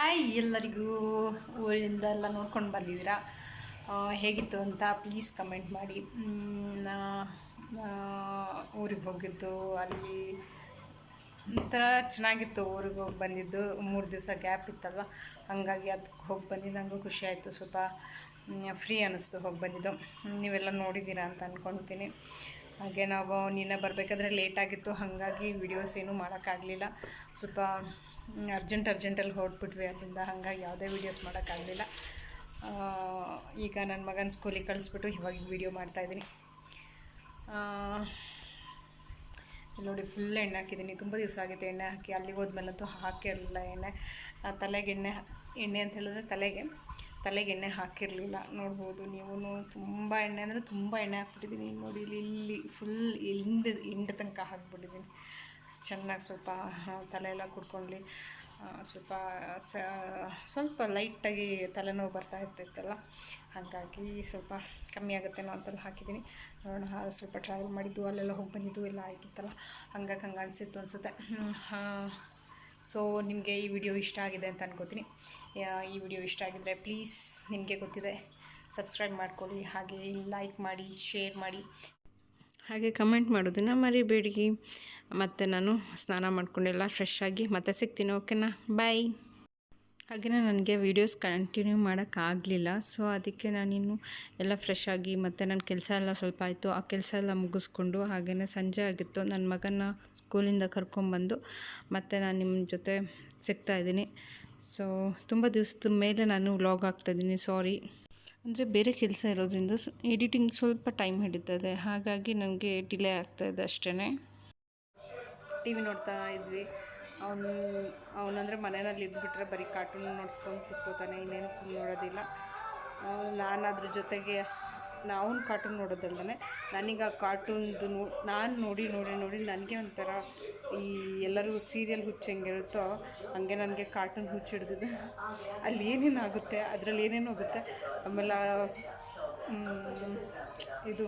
Hi ಎಲ್ಲರಿಗೂ, ಊರಿಂದ ಎಲ್ಲ ನೋಡ್ಕೊಂಡು ಬಂದಿದ್ದೀರಾ? ಹೇಗಿತ್ತು ಅಂತ ಪ್ಲೀಸ್ ಕಮೆಂಟ್ ಮಾಡಿ. ಊರಿಗೆ ಹೋಗಿದ್ದು, ಅಲ್ಲಿ ಒಂಥರ ಚೆನ್ನಾಗಿತ್ತು ಊರಿಗೆ ಹೋಗಿ ಬಂದಿದ್ದು. ಮೂರು ದಿವಸ ಗ್ಯಾಪ್ ಇತ್ತಲ್ವ? ಹಾಗಾಗಿ ಅದಕ್ಕೆ ಹೋಗಿ ಬಂದಿದ್ದು. ಖುಷಿ ಆಯಿತು. ಸ್ವಲ್ಪ ಫ್ರೀ ಅನ್ನಿಸ್ತು ಹೋಗಿ ಬಂದಿದ್ದು. ನೀವೆಲ್ಲ ನೋಡಿದ್ದೀರಾ ಅಂತ ಅಂದ್ಕೊಳ್ತೀನಿ ಹಾಗೆ ನಾವು ನಿನ್ನೆ ಬರಬೇಕಾದ್ರೆ ಲೇಟ್ ಆಗಿತ್ತು, ಹಾಗಾಗಿ ವಿಡಿಯೋಸ್ ಏನೂ ಮಾಡೋಕ್ಕಾಗಲಿಲ್ಲ. ಸ್ವಲ್ಪ ಅರ್ಜೆಂಟ್ ಅರ್ಜೆಂಟಲ್ಲಿ ಹೊರಟ್ಬಿಟ್ವಿ ಅಲ್ಲಿಂದ, ಹಾಗಾಗಿ ಯಾವುದೇ ವೀಡಿಯೋಸ್ ಮಾಡೋಕ್ಕಾಗಲಿಲ್ಲ. ಈಗ ನನ್ನ ಮಗನ ಸ್ಕೂಲಿಗೆ ಕಳಿಸ್ಬಿಟ್ಟು ಇವಾಗ ವೀಡಿಯೋ ಮಾಡ್ತಾಯಿದ್ದೀನಿ ನೋಡಿ ಫುಲ್ ಎಣ್ಣೆ ಹಾಕಿದ್ದೀನಿ. ತುಂಬ ದಿವಸ ಆಗಿದೆ ಎಣ್ಣೆ ಹಾಕಿ, ಅಲ್ಲಿಗೆ ಹೋದ್ಮೇಲಂತೂ ಹಾಕಿರಲಿಲ್ಲ ಎಣ್ಣೆ. ತಲೆಗೆ ಎಣ್ಣೆ ಎಣ್ಣೆ ಅಂತ ಹೇಳಿದ್ರೆ ತಲೆಗೆ. ತಲೆಗೆ ಎಣ್ಣೆ ಹಾಕಿರಲಿಲ್ಲ. ನೋಡ್ಬೋದು ನೀವು ತುಂಬ ಎಣ್ಣೆ ಅಂದರೆ ತುಂಬ ಎಣ್ಣೆ ಹಾಕ್ಬಿಟ್ಟಿದ್ದೀನಿ ನೋಡಿ ಇಲ್ಲಿ ಇಲ್ಲಿ ಫುಲ್ ಹಿಂಡ್ ಹಿಂಡ್ ತನಕ ಹಾಕ್ಬಿಟ್ಟಿದ್ದೀನಿ ಚೆನ್ನಾಗಿ ಸ್ವಲ್ಪ ತಲೆ ಎಲ್ಲ ಕುಡ್ಕೊಂಡ್ಲಿ ಸ್ವಲ್ಪ ಸ್ವಲ್ಪ ಲೈಟಾಗಿ ತಲೆನೋವು ಬರ್ತಾ ಇರ್ತಿತ್ತಲ್ಲ? ಹಾಗಾಗಿ ಸ್ವಲ್ಪ ಕಮ್ಮಿ ಆಗುತ್ತೇನೋ ಅಂತಲ್ಲಿ ಹಾಕಿದ್ದೀನಿ ನೋಡೋಣ, ಸ್ವಲ್ಪ ಟ್ರಾವೆಲ್ ಮಾಡಿದ್ದು, ಅಲ್ಲೆಲ್ಲ ಹೋಗಿ ಬಂದಿದ್ದು ಎಲ್ಲ ಆಯ್ತಿತ್ತಲ್ಲ ಹಂಗಾಗಿ ಹಂಗೆ ಅನಿಸಿತ್ತು ಅನಿಸುತ್ತೆ. ಸೊ ನಿಮಗೆ ಈ ವಿಡಿಯೋ ಇಷ್ಟ ಆಗಿದೆ ಅಂತ ಅನ್ಕೋತೀನಿ. ಈ ವಿಡಿಯೋ ಇಷ್ಟ ಆಗಿದ್ದರೆ ಪ್ಲೀಸ್ ನಿಮಗೆ ಗೊತ್ತಿದೆ. ಸಬ್ಸ್ಕ್ರೈಬ್ ಮಾಡ್ಕೊಳ್ಳಿ, ಹಾಗೆ ಲೈಕ್ ಮಾಡಿ ಶೇರ್ ಮಾಡಿ. ಹಾಗೆ ಕಮೆಂಟ್ ಮಾಡೋದನ್ನ ಮರಿಬೇಡಿ. ಮತ್ತು ನಾನು ಸ್ನಾನ ಮಾಡ್ಕೊಂಡೆಲ್ಲ ಫ್ರೆಶ್ ಆಗಿ ಮತ್ತೆ ಸಿಗ್ತೀನಿ ಓಕೆನಾ ಬಾಯ್ ಹಾಗೆಯೇ ನನಗೆ ವೀಡಿಯೋಸ್ ಕಂಟಿನ್ಯೂ ಮಾಡೋಕ್ಕಾಗಲಿಲ್ಲ ಸೊ ಅದಕ್ಕೆ ನಾನಿನ್ನು ಎಲ್ಲ ಫ್ರೆಶ್ ಆಗಿ ಮತ್ತು ನನ್ನ ಕೆಲಸ ಎಲ್ಲ ಸ್ವಲ್ಪ ಆಯಿತು. ಆ ಕೆಲಸ ಎಲ್ಲ ಮುಗಿಸ್ಕೊಂಡು ಹಾಗೆಯೇ ಸಂಜೆ ಆಗಿತ್ತು. ನನ್ನ ಮಗನ ಸ್ಕೂಲಿಂದ ಕರ್ಕೊಂಬಂದು ಮತ್ತು ನಾನು ನಿಮ್ಮ ಜೊತೆ ಸಿಗ್ತಾ ಇದ್ದೀನಿ. ಸೊ ತುಂಬ ದಿವಸದ ಮೇಲೆ ನಾನು ವ್ಲಾಗ್ ಆಗ್ತಾಯಿದ್ದೀನಿ ಸಾರಿ ಅಂದರೆ ಬೇರೆ ಕೆಲಸ ಇರೋದ್ರಿಂದ ಎಡಿಟಿಂಗ್ ಸ್ವಲ್ಪ ಟೈಮ್ ಹಿಡಿತದೆ. ಹಾಗಾಗಿ ನನಗೆ ಡಿಲೇ ಆಗ್ತಾಯಿದೆ ಅಷ್ಟೇ ಟಿ ವಿ ನೋಡ್ತಾ ಇದ್ವಿ. ಅವನು, ಅವನಂದರೆ ಮನೆಯಲ್ಲಿ ಇದ್ಬಿಟ್ರೆ ಬರೀ ಕಾರ್ಟೂನ್ ನೋಡ್ಕೊಂಡು ಕೂತ್ಕೋತಾನೆ, ಇನ್ನೇನು ನೋಡೋದಿಲ್ಲ. ನಾನು ಅದ್ರ ಜೊತೆಗೆ ಅವನು ಕಾರ್ಟೂನ್ ನೋಡೋದಲ್ಲದೆ ನನಗೆ ಆ ಕಾರ್ಟೂನ್ದು ನೋ, ನಾನು ನೋಡಿ ನೋಡಿ ನೋಡಿ ನನಗೆ ಒಂಥರ ಈ ಎಲ್ಲರೂ ಸೀರಿಯಲ್ ಹುಚ್ಚು ಹೆಂಗಿರುತ್ತೋ ಹಂಗೆ ನನಗೆ ಕಾರ್ಟೂನ್ ಹುಚ್ಚು ಹಿಡಿದಿದೆ. ಅಲ್ಲಿ ಏನೇನು ಆಗುತ್ತೆ, ಅದರಲ್ಲಿ ಏನೇನು ಹೋಗುತ್ತೆ, ಆಮೇಲೆ ಇದು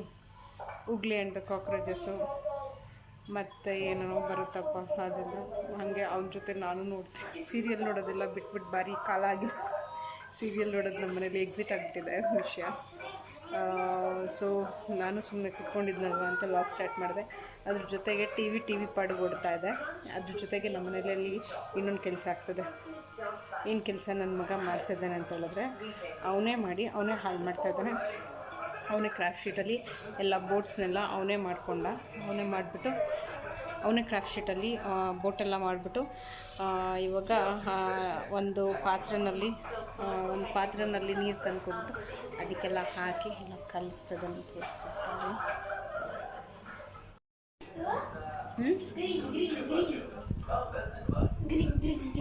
ಉಗ್ಲಿ ಆ್ಯಂಡ್ ಕಾಕ್ರೋಚಸ್ಸು ಮತ್ತು ಏನೋ ಬರುತ್ತಪ್ಪ ಅದೆಲ್ಲ ಹಾಗೆ ಅವನ ಜೊತೆ ನಾನು ನೋಡ್ತೀನಿ ಸೀರಿಯಲ್ ನೋಡೋದೆಲ್ಲ ಬಿಟ್ಬಿಟ್ಟು ಭಾರಿ ಕಾಲ ಆಗಿದೆ. ಸೀರಿಯಲ್ ನೋಡೋದು ನಮ್ಮ ಮನೇಲಿ ಎಕ್ಸಿಟ್ ಆಗಿಬಿಟ್ಟಿದೆ ವಿಷಯ. ಸೊ ನಾನು ಸುಮ್ಮನೆ ಕುತ್ಕೊಂಡಿದ್ನಲ್ವ ಅಂತ ಲಾಗ್ ಸ್ಟಾರ್ಟ್ ಮಾಡಿದೆ. ಅದ್ರ ಜೊತೆಗೆ ಟಿ ವಿ ಟಿ ವಿ ಪಾಡು ಓಡ್ತಾ ಇದೆ. ಅದ್ರ ಜೊತೆಗೆ ನಮ್ಮ ಮನೆಯಲ್ಲಿ ಇನ್ನೊಂದು ಕೆಲಸ ಆಗ್ತದೆ. ಏನು ಕೆಲಸ ನನ್ನ ಮಗ ಮಾಡ್ತಿದ್ದಾನೆ ಅಂತ ಹೇಳಿದ್ರೆ, ಅವನೇ ಮಾಡಿ, ಅವನೇ ಹಾಳು ಮಾಡ್ತಾಯಿದ್ದಾನೆ ಅವನೇ ಕ್ರಾಫ್ಟ್ ಶೀಟಲ್ಲಿ ಎಲ್ಲ ಬೋಟ್ಸ್ನೆಲ್ಲ ಅವನೇ ಮಾಡಿಕೊಂಡ, ಅವನೇ ಮಾಡಿಬಿಟ್ಟು ಅವನೇ ಕ್ರಾಫ್ಟ್ ಶೀಟಲ್ಲಿ ಬೋಟೆಲ್ಲ ಮಾಡಿಬಿಟ್ಟು ಇವಾಗ ಒಂದು ಪಾತ್ರೆನಲ್ಲಿ ಒಂದು ಪಾತ್ರೆನಲ್ಲಿ ನೀರು ತಂದ್ಕೊಬಿಟ್ಟು ಅದಕ್ಕೆಲ್ಲ ಹಾಕಿ ಎಲ್ಲ ಕಲಿಸ್ತದನ್ನು ತೋರಿಸ್ತಿರ್ತಾರೆ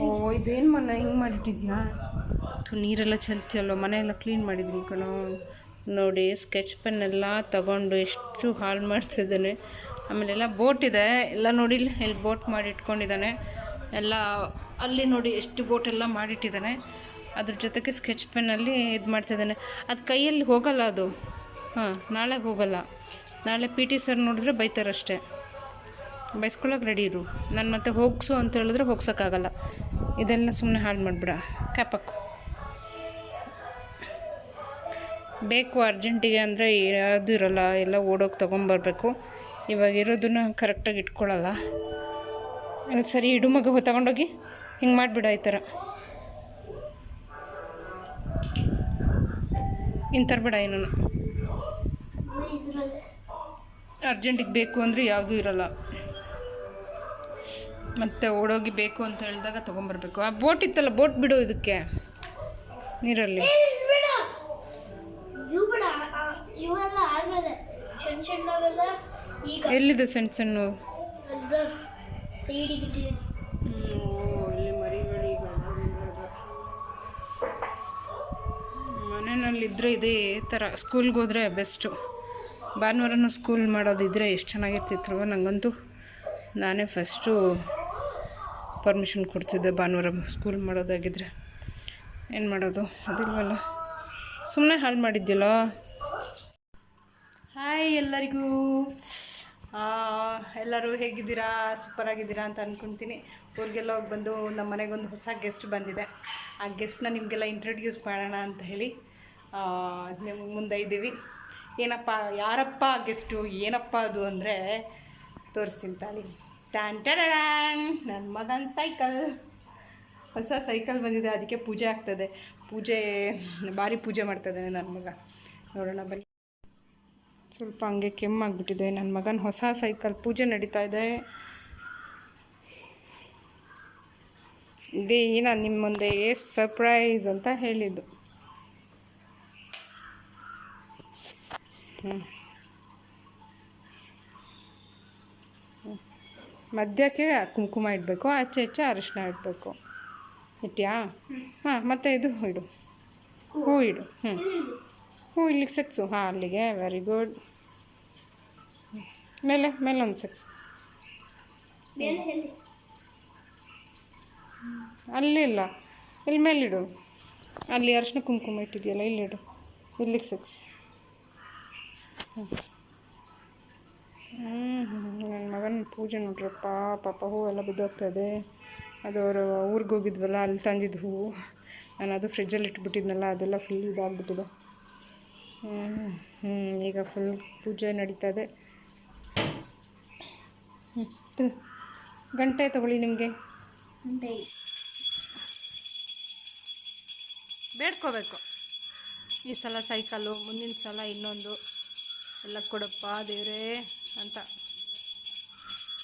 ಓ, ಇದೇನು ಮನೆ, ಹಿಂಗೆ ಮಾಡಿಟ್ಟಿದ್ಯಾ? ನೀರೆಲ್ಲ ಚೆಲ್ತಿಯಲ್ಲೋ ಮನೆಯೆಲ್ಲ ಕ್ಲೀನ್ ಮಾಡಿದ್ದೀನಿ ಕಣೋ. ನೋಡಿ ಸ್ಕೆಚ್ ಪೆನ್ನೆಲ್ಲ ತಗೊಂಡು ಎಷ್ಟು ಹಾಳು ಮಾಡ್ತಿದ್ದಾನೆ. ಆಮೇಲೆಲ್ಲ ಬೋಟ್ ಇದೆ. ಎಲ್ಲ ನೋಡಿ ಇಲ್ಲಿ ಬೋಟ್ ಮಾಡಿ ಇಟ್ಕೊಂಡಿದ್ದಾನೆ ಎಲ್ಲ ಅಲ್ಲಿ ನೋಡಿ ಎಷ್ಟು ಬೋಟ್ ಎಲ್ಲ ಮಾಡಿಟ್ಟಿದ್ದಾನೆ. ಅದ್ರ ಜೊತೆಗೆ ಸ್ಕೆಚ್ ಪೆನ್ನಲ್ಲಿ ಇದು ಮಾಡ್ತಿದ್ದಾನೆ. ಅದು ಕೈಯಲ್ಲಿ ಹೋಗಲ್ಲ ಅದು. ಹಾಂ, ನಾಳೆಗೆ ಹೋಗಲ್ಲ. ನಾಳೆ ಪಿ ಟಿ ಸರ್ ನೋಡಿದ್ರೆ ಬೈತಾರಷ್ಟೇ. ಬೈಸ್ಕೊಳ್ಳೋಕೆ ರೆಡಿ ಇರು. ನಾನು ಮತ್ತೆ ಹೋಗ್ಸು ಅಂತ ಹೇಳಿದ್ರೆ ಹೋಗ್ಸೋಕ್ಕಾಗಲ್ಲ. ಇದೆಲ್ಲ ಸುಮ್ಮನೆ ಹಾಳು ಮಾಡಿಬಿಡ. ಕ್ಯಾಪಕ್ಕು. ಬೇಕು ಅರ್ಜೆಂಟಿಗೆ ಅಂದರೆ ಯಾವುದೂ ಇರೋಲ್ಲ. ಎಲ್ಲ ಓಡೋಗಿ ತೊಗೊಂಬರ್ಬೇಕು. ಇವಾಗ ಇರೋದನ್ನು ಕರೆಕ್ಟಾಗಿ ಇಟ್ಕೊಳ್ಳಲ್ಲ ಸರಿ, ಇಡು ಮಗು ತಗೊಂಡೋಗಿ. ಹಿಂಗೆ ಮಾಡಿಬಿಡ, ಈ ಥರ. ಇನ್ನು ತರಬೇಡ ಏನೂ. ಅರ್ಜೆಂಟಿಗೆ ಬೇಕು ಅಂದರೆ ಯಾವುದೂ ಇರೋಲ್ಲ. ಮತ್ತು ಓಡೋಗಿ ಬೇಕು ಅಂತ ಹೇಳಿದಾಗ ತೊಗೊಂಬರ್ಬೇಕು. ಆ ಬೋಟ್ ಇತ್ತಲ್ಲ, ಬೋಟ್ ಬಿಡು ಇದಕ್ಕೆ. ನೀರಲ್ಲಿ. ಎಲ್ಲಿದೆ ಸಣ್ಣ ಸಣ್ಣ ಮನೆಯಲ್ಲಿದ್ದರೆ ಇದೇ. ಥರ. ಸ್ಕೂಲ್ಗೆ ಹೋದರೆ ಬೆಸ್ಟು. ಭಾನುವಾರನೂ ಸ್ಕೂಲ್ ಮಾಡೋದಿದ್ರೆ ಎಷ್ಟು ಚೆನ್ನಾಗಿರ್ತಿತ್ತು ನನಗಂತೂ ನಾನೇ ಫಸ್ಟು ಪರ್ಮಿಷನ್ ಕೊಡ್ತಿದ್ದೆ ಭಾನುವಾರ ಸ್ಕೂಲ್ ಮಾಡೋದಾಗಿದ್ರೆ. ಏನು ಮಾಡೋದು? ಅದಿಲ್ವಲ್ಲ. ಸುಮ್ಮನೆ ಹಾಳು ಮಾಡಿದ್ದಿಲ್ಲ ಹಾಯ್ ಎಲ್ಲರಿಗೂ. ಎಲ್ಲರೂ ಹೇಗಿದ್ದೀರಾ? ಸೂಪರ್ ಆಗಿದ್ದೀರಾ ಅಂತ ಅಂದ್ಕೊತೀನಿ ಊರಿಗೆಲ್ಲ ಹೋಗಿ ಬಂದು ನಮ್ಮ ಮನೆಗೊಂದು ಹೊಸ ಗೆಸ್ಟ್ ಬಂದಿದೆ. ಆ ಗೆಸ್ಟ್ನ ನಿಮಗೆಲ್ಲ ಇಂಟ್ರೊಡ್ಯೂಸ್ ಮಾಡೋಣ ಅಂತ ಹೇಳಿ ಮುಂದೆ ಇದ್ದೀವಿ. ಏನಪ್ಪ, ಯಾರಪ್ಪ ಗೆಸ್ಟು ಏನಪ್ಪ ಅದು ಅಂದರೆ, ತೋರಿಸ್ತೀನಿ ತಾಳಿ. ಟ್ಯಾನ್ ಟ್ಯಾನ್ ನನ್ನ ಮಗನ ಸೈಕಲ್ ಹೊಸ ಸೈಕಲ್ ಬಂದಿದೆ, ಅದಕ್ಕೆ ಪೂಜೆ ಆಗ್ತದೆ. ಪೂಜೆ, ಭಾರಿ ಪೂಜೆ ಮಾಡ್ತದೆ ನನ್ನ ಮಗ. ನೋಡೋಣ, ಬನ್ನಿ. ಸ್ವಲ್ಪ ಹಂಗೆ ಕೆಮ್ಮಾಗ್ಬಿಟ್ಟಿದೆ. ನನ್ನ ಮಗನ ಹೊಸ ಸೈಕಲ್ ಪೂಜೆ ನಡೀತಾ ಇದೆ. ಇದೇ ನಾನು ನಿಮ್ಮ ಮುಂದೆ ಸರ್ಪ್ರೈಸ್ ಅಂತ ಹೇಳಿದ್ದು. ಮಧ್ಯಕ್ಕೆ ಕುಂಕುಮ ಇಡಬೇಕು, ಆಚೆ ಆಚೆ ಅರಿಶಿನ ಇಡಬೇಕು. ಇಟ್ಯಾ? ಹಾಂ, ಮತ್ತೆ ಇದು ಇಡು. ಹೂ ಇಡು. ಹ್ಞೂ ಹೂ ಇಲ್ಲಿಗೆ ಸೆಕ್ಸು ಹಾಂ, ಅಲ್ಲಿಗೆ. ವೆರಿ ಗುಡ್ ಮೇಲೆ ಮೇಲೆ ಒಂದು ಸಿಕ್ಸ್ ಅಲ್ಲಿ ಇಲ್ಲ. ಇಲ್ಲಿ ಮೇಲಿಡು ಅಲ್ಲಿ ಅರ್ಶಿನ ಕುಂಕುಮ ಇಟ್ಟಿದೆಯಲ್ಲ ಇಲ್ಲಿಡು ಇಲ್ಲಿಗೆ ಸಿಕ್ಸ್ ಹ್ಞೂ ನನ್ನ ಮಗನ ಪೂಜೆ ನೋಡ್ರಪ್ಪ ಪಾಪ ಹೂವೆಲ್ಲ ಬಿದ್ದೋಗ್ತದೆ. ಅದು ಅವರು ಊರಿಗೆ ಹೋಗಿದ್ವಲ್ಲ ಅಲ್ಲಿ ತಂದಿದ್ದು ಹೂವು ನಾನು ಅದು ಫ್ರಿಜ್ಜಲ್ಲಿ ಇಟ್ಬಿಟ್ಟಿದ್ನಲ್ಲ ಅದೆಲ್ಲ ಫುಲ್ ಇದಾಗ್ಬಿಟ್ಟಿದೆ. ಹ್ಞೂ ಹ್ಞೂ ಈಗ ಫುಲ್ ಪೂಜೆ ನಡೀತದೆ ಹ್ಞೂ ಗಂಟೆ ತಗೊಳ್ಳಿ ನಿಮಗೆ. ಬೇಡ್ಕೋಬೇಕು. ಈ ಸಲ ಸೈಕಲ್ಲು ಮುಂದಿನ ಸಲ ಇನ್ನೊಂದು. ಎಲ್ಲ ಕೊಡಪ್ಪ ದೇವರೇ ಅಂತ.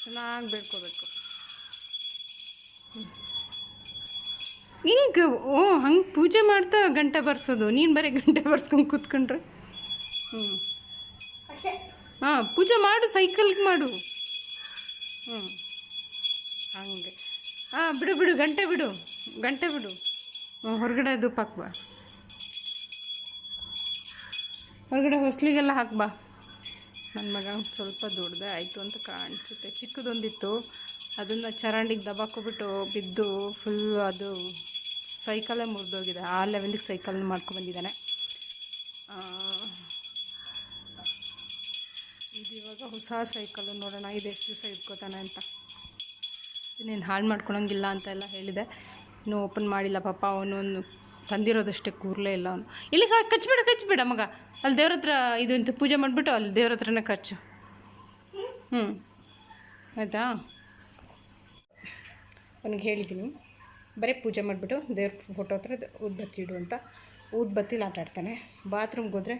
ಚೆನ್ನಾಗಿ ಬೇಡ್ಕೋಬೇಕು. ಹಿಂಗೆ ಓ ಹಂಗೆ ಪೂಜೆ ಮಾಡ್ತಾ ಗಂಟೆ ಬರ್ಸೋದು. ನೀನು ಬರೀ ಗಂಟೆ ಬರ್ಸ್ಕೊಂಡು ಕೂತ್ಕೊಂಡ್ರೆ? ಹ್ಞೂ ಅಷ್ಟೇ. ಹಾಂ ಪೂಜೆ ಮಾಡು ಸೈಕಲ್ಗೆ ಮಾಡು. ಹ್ಞೂ ಹಂಗೆ. ಹಾಂ, ಬಿಡು ಬಿಡು, ಗಂಟೆ ಬಿಡು ಗಂಟೆ ಬಿಡು. ಹೊರಗಡೆ ಅದು ಬಾ. ಹೊರಗಡೆ ಹೊಸ್ಲಿಗೆಲ್ಲ ಹಾಕ್ಬಾ ನನ್ನ ಮಗ ಸ್ವಲ್ಪ ದೊಡ್ಡದೇ ಆಯಿತು ಅಂತ ಕಾಣಿಸುತ್ತೆ. ಚಿಕ್ಕದೊಂದಿತ್ತು. ಅದನ್ನು ಚರಂಡಿಗೆ ದಬಾಕೊಬಿಟ್ಟು ಬಿದ್ದು ಫುಲ್ ಅದು ಸೈಕಲೇ ಮುರಿದೋಗಿದೆ. ಆ ಲೆವೆಲಿಗೆ ಸೈಕಲ್ ಮಾಡ್ಕೊಬಂದಿದ್ದಾನೆ ಹೊಸ ಸೈಕಲ್ಲು ನೋಡೋಣ, ಇದು ಎಷ್ಟು ದಿವಸ ಇಟ್ಕೋತಾನೆ ಅಂತ. ಇನ್ನೇನು ಹಾಳು ಮಾಡ್ಕೊಳಂಗಿಲ್ಲ ಅಂತ ಎಲ್ಲ ಹೇಳಿದೆ. ಇನ್ನೂ ಓಪನ್ ಮಾಡಿಲ್ಲ ಪಾಪ, ಅವನು ತಂದಿರೋದಷ್ಟೇ ಕೂರಲೇ ಇಲ್ಲ ಅವನು. ಇಲ್ಲಿ ಕಚ್ಚಬೇಡ ಕಚ್ಬೇಡ ಮಗ. ಅಲ್ಲಿ ದೇವ್ರ ಹತ್ರ ಇದು ಅಂತ ಪೂಜೆ ಮಾಡಿಬಿಟ್ಟು ಅಲ್ಲಿ ದೇವ್ರ ಹತ್ರನೇ ಖರ್ಚು ಹ್ಞೂ ಆಯಿತಾ? ಅವನಿಗೆ ಹೇಳಿದ್ದೀನಿ. ಬರೀ ಪೂಜೆ ಮಾಡಿಬಿಟ್ಟು ದೇವ್ರ ಫೋಟೋ ಹತ್ರ ಊದ್ಬತ್ತಿ ಇಡು ಅಂತ. ಊದ್ಬತ್ತಿಲಿ ಆಟಾಡ್ತಾನೆ ಬಾತ್ರೂಮ್ಗೆ ಹೋದರೆ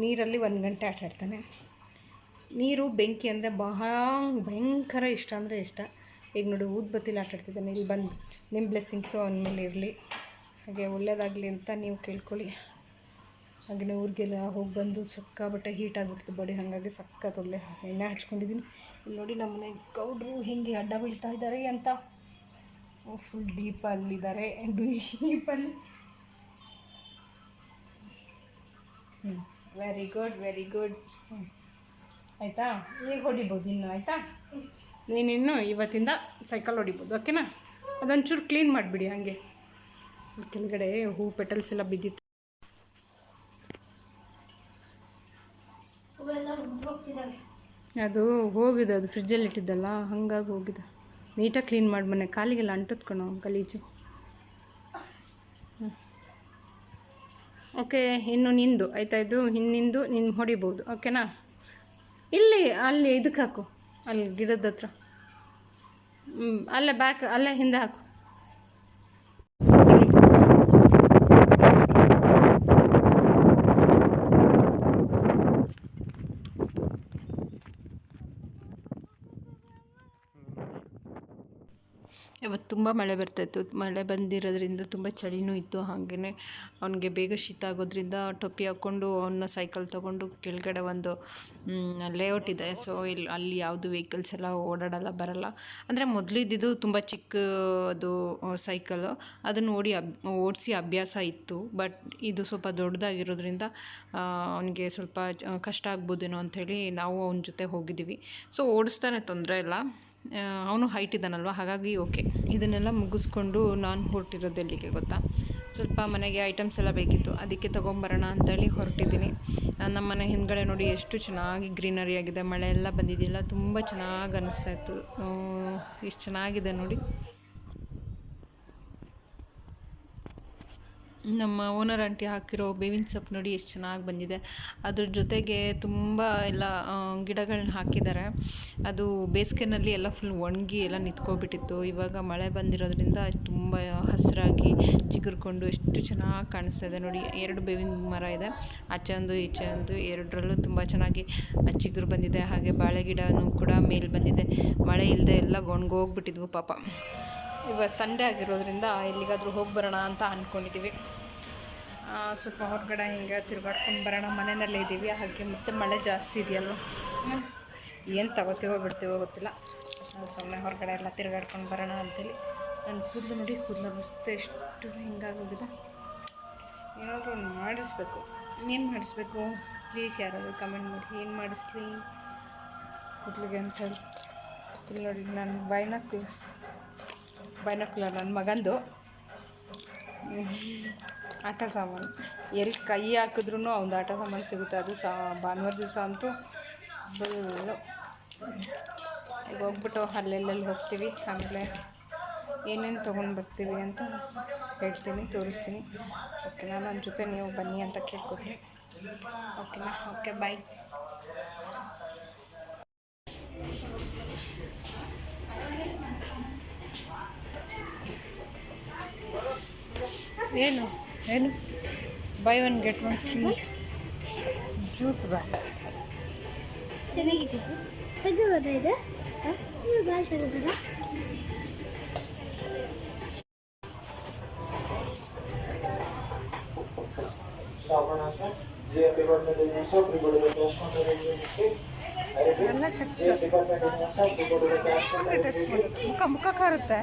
ನೀರಲ್ಲಿ ಒಂದು ಗಂಟೆ ಆಟ ಆಡ್ತಾನೆ. ನೀರು ಬೆಂಕಿ ಅಂದರೆ ಬಹಳ ಭಯಂಕರ ಇಷ್ಟ ಅಂದರೆ ಇಷ್ಟ. ಈಗ ನೋಡಿ ಊದ್ಬತ್ತಿಲಿ ಆಟ ಆಡ್ತಿದ್ದಾನೆ ಇಲ್ಲಿ ಬಂದು ನಿಮ್ಮ ಬ್ಲೆಸ್ಸಿಂಗ್ಸು ಅವನ ಮೇಲೆ ಇರಲಿ. ಹಾಗೆ ಒಳ್ಳೇದಾಗಲಿ ಅಂತ ನೀವು ಕೇಳ್ಕೊಳ್ಳಿ. ಹಾಗೆ ಊರಿಗೆಲ್ಲ ಹೋಗಿ ಬಂದು ಸಕ್ಕಾಬಟ್ಟೆ ಹೀಟ್ ಆಗಿಬಿಡ್ತು ಬಾಡಿ ಹಾಗಾಗಿ ಸಕ್ಕ ಒಳ್ಳೆ ಎಣ್ಣೆ ಹಚ್ಕೊಂಡಿದ್ದೀನಿ. ಇಲ್ಲಿ ನೋಡಿ ನಮ್ಮನೆ ಗೌಡ್ರು ಹಿಂಗೆ ಅಡ್ಡ ಬೀಳ್ತಾ ಇದ್ದಾರೆ ಅಂತ. ಫುಲ್ ಡೀಪಲ್ಲಿದ್ದಾರೆ ಡೀಪಲ್ಲಿ ಹ್ಞೂ ವೆರಿ ಗುಡ್ ವೆರಿ ಗುಡ್ ಹ್ಞೂ ಆಯಿತಾ? ಈಗ ಹೊಡಿಬೋದು ಇನ್ನು ಆಯಿತಾ? ನೀನಿನ್ನು ಇವತ್ತಿಂದ ಸೈಕಲ್ ಹೊಡಿಬೋದು ಓಕೆನಾ ಅದೊಂಚೂರು ಕ್ಲೀನ್ ಮಾಡಿಬಿಡಿ ಹಾಗೆ. ಕೆಳಗಡೆ ಹೂ ಪೆಟಲ್ಸ್ ಎಲ್ಲ ಬಿದ್ದಿತ್ತು. ಅದು ಹೋಗಿದೆ ಅದು ಫ್ರಿಜ್ಜಲ್ಲಿ ಇಟ್ಟಿದ್ದಲ್ಲ ಹಂಗಾಗಿ ಹೋಗಿದೆ. ನೀಟಾಗಿ ಕ್ಲೀನ್ ಮಾಡಿ ಮನೆ ಕಾಲಿಗೆಲ್ಲ ಅಂಟುತ್ಕೊಣೋ ಗಲೀಜು ಓಕೆ ಇನ್ನು ನಿಂದು ಆಯ್ತಾ ಇದು? ಹಿಂದಿಂದು ನಿನ್ನ ಹೊಡಿಬೋದು ಓಕೆನಾ ಇಲ್ಲಿ ಅಲ್ಲಿ ಇದಕ್ಕೆ ಹಾಕು. ಅಲ್ಲಿ ಗಿಡದ ಹತ್ರ. ಅಲ್ಲೇ ಬ್ಯಾಕ್ ಅಲ್ಲೇ ಹಿಂದೆ ಹಾಕು. ಇವತ್ತು ತುಂಬ ಮಳೆ ಬರ್ತಾಯಿತ್ತು. ಮಳೆ ಬಂದಿರೋದ್ರಿಂದ ತುಂಬ ಚಳಿನೂ ಇತ್ತು. ಹಾಗೆಯೇ ಅವನಿಗೆ ಬೇಗ ಶೀತ ಆಗೋದ್ರಿಂದ ಟೊಪ್ಪಿ ಹಾಕ್ಕೊಂಡು ಅವನ್ನ ಸೈಕಲ್ ತೊಗೊಂಡು ಕೆಳಗಡೆ ಒಂದು ಲೇಔಟ್ ಇದೆ. ಸೊ ಇಲ್ಲಿ ಅಲ್ಲಿ ಯಾವುದು ವೆಹಿಕಲ್ಸ್ ಎಲ್ಲ ಓಡಾಡಲ್ಲ, ಬರಲ್ಲ. ಅಂದರೆ ಮೊದಲು ಇದ್ದಿದ್ದು ತುಂಬ ಚಿಕ್ಕದು ಸೈಕಲು ಅದನ್ನು ಓಡಿ ಅಬ್, ಓಡಿಸಿ ಅಭ್ಯಾಸ ಇತ್ತು. ಬಟ್ ಇದು ಸ್ವಲ್ಪ ದೊಡ್ಡದಾಗಿರೋದ್ರಿಂದ ಅವನಿಗೆ ಸ್ವಲ್ಪ ಕಷ್ಟ ಆಗ್ಬೋದೇನೋ ಅಂಥೇಳಿ ನಾವು ಅವನ ಜೊತೆ ಹೋಗಿದ್ದೀವಿ. ಸೊ ಓಡಿಸ್ತಾನೆ ತೊಂದರೆ ಇಲ್ಲ. ಅವನು ಹೈಟ್ ಇದ್ದಾನಲ್ವ? ಹಾಗಾಗಿ ಓಕೆ ಇದನ್ನೆಲ್ಲ ಮುಗಿಸ್ಕೊಂಡು ನಾನು ಹೊರಟಿರೋದು ಎಲ್ಲಿಗೆ ಗೊತ್ತಾ? ಸ್ವಲ್ಪ ಮನೆಗೆ ಐಟಮ್ಸ್ ಎಲ್ಲ ಬೇಕಿತ್ತು. ಅದಕ್ಕೆ ತೊಗೊಂಬರೋಣ ಅಂತೇಳಿ ಹೊರಟಿದ್ದೀನಿ. ನಮ್ಮ ಮನೆ ಹಿಂದ್ಗಡೆ ನೋಡಿ ಎಷ್ಟು ಚೆನ್ನಾಗಿ ಗ್ರೀನರಿ ಆಗಿದೆ. ಮಳೆ ಎಲ್ಲ ಬಂದಿದೆಯಲ್ಲ, ತುಂಬ ಚೆನ್ನಾಗಿ ಅನ್ನಿಸ್ತಾ ಇತ್ತು. ಎಷ್ಟು ಚೆನ್ನಾಗಿದೆ ನೋಡಿ. ನಮ್ಮ ಓನರ್ ಆಂಟಿ ಹಾಕಿರೋ ಬೇವಿನ ಸೊಪ್ಪು ನೋಡಿ ಎಷ್ಟು ಚೆನ್ನಾಗಿ ಬಂದಿದೆ. ಅದ್ರ ಜೊತೆಗೆ ತುಂಬ ಎಲ್ಲ ಗಿಡಗಳನ್ನ ಹಾಕಿದ್ದಾರೆ. ಅದು ಬೇಸಿಗೆನಲ್ಲಿ ಎಲ್ಲ ಫುಲ್ ಒಣಗಿ ಎಲ್ಲ ನಿಂತ್ಕೊಬಿಟ್ಟಿತ್ತು. ಇವಾಗ ಮಳೆ ಬಂದಿರೋದ್ರಿಂದ ತುಂಬ ಹಸಿರಾಗಿ ಚಿಗುರ್ಕೊಂಡು ಎಷ್ಟು ಚೆನ್ನಾಗಿ ಕಾಣಿಸ್ತಾ ಇದೆ ನೋಡಿ. ಎರಡು ಬೇವಿನ ಮರ ಇದೆ. ಆಚೆ ಒಂದು, ಈಚೆ ಒಂದು, ಎರಡರಲ್ಲೂ ತುಂಬ ಚೆನ್ನಾಗಿ ಚಿಗುರು ಬಂದಿದೆ. ಹಾಗೆ ಬಾಳೆ ಗಿಡನೂ ಕೂಡ ಮೇಲೆ ಬಂದಿದೆ. ಮಳೆ ಇಲ್ಲದೆ ಎಲ್ಲ ಒಣಗೋಗ್ಬಿಟ್ಟಿದ್ವು ಪಾಪ. ಇವಾಗ ಸಂಡೇ ಆಗಿರೋದ್ರಿಂದ ಎಲ್ಲಿಗಾದರೂ ಹೋಗಿ ಬರೋಣ ಅಂತ ಅಂದ್ಕೊಂಡಿದ್ದೀವಿ ಸ್ವಲ್ಪ ಹೊರಗಡೆ ಹಿಂಗೆ ತಿರುಗಾಡ್ಕೊಂಡು ಬರೋಣ. ಮನೆಯಲ್ಲೇ ಇದ್ದೀವಿ. ಹಾಗೆ ಮತ್ತೆ ಮಳೆ ಜಾಸ್ತಿ ಇದೆಯಲ್ಲ ಏನು ತಗೋತೀವೋ ಬಿಡ್ತೀವೋ ಗೊತ್ತಿಲ್ಲ. ಸುಮ್ಮನೆ ಹೊರಗಡೆ ಎಲ್ಲ ತಿರುಗಾಡ್ಕೊಂಡು ಬರೋಣ ಅಂತೇಳಿ. ನನ್ನ ಕೂದಲು ನೋಡಿ, ಕೂದಲು ಮಸ್ತೆ ಎಷ್ಟು ಹಿಂಗಾಗೋಗಿದೆ. ಏನಾದರೂ ಮಾಡಿಸ್ಬೇಕು. ಏನು ಮಾಡಿಸ್ಬೇಕು? ಪ್ಲೀಸ್ ಯಾರಾದರೂ ಕಮೆಂಟ್ ಮಾಡಿ. ಏನು ಮಾಡಿಸ್ಲಿ? ಕೂದಲಿಗೆ ಅಂತೇಳಿ ಇಲ್ಲಿ ನೋಡಿ, ನಾನು ಬೈನಕ್ಕು ಬೈನಕ್ಯುಲರ್ ನನ್ನ ಮಗಂದು. ಆಟ ಸಾಮಾನು. ಎಲ್ಲಿ ಕೈ ಹಾಕಿದ್ರೂ ಅವ್ನು ಆಟ ಸಾಮಾನು ಸಿಗುತ್ತೆ. ಅದು ಸಾ, ಭಾನುವಾರ ದಿವಸ ಅಂತೂ ಫುಲ್ಲು ಈಗ ಹೋಗ್ಬಿಟ್ಟು ಅಲ್ಲೆಲ್ಲೆಲ್ಲಿ ಹೋಗ್ತೀವಿ. ಆಮೇಲೆ ಏನೇನು ತೊಗೊಂಡು ಬರ್ತೀವಿ ಅಂತ ಹೇಳ್ತೀನಿ, ತೋರಿಸ್ತೀನಿ. ಓಕೆನಾ? ನನ್ನ ಜೊತೆ ನೀವು ಬನ್ನಿ ಅಂತ ಕೇಳ್ಕೊತೀನಿ. ಓಕೆನಾ? ಓಕೆ ಬಾಯ್ ಏನು? ಏನು? Buy one get one free jute bag ಚೆನ್ನಾಗಿತ್ತು ತೆಗಿಬೋದಾ ಎಲ್ಲ ಕಷ್ಟ ಮುಖ ಮುಖ ಕಾರುತ್ತೆ.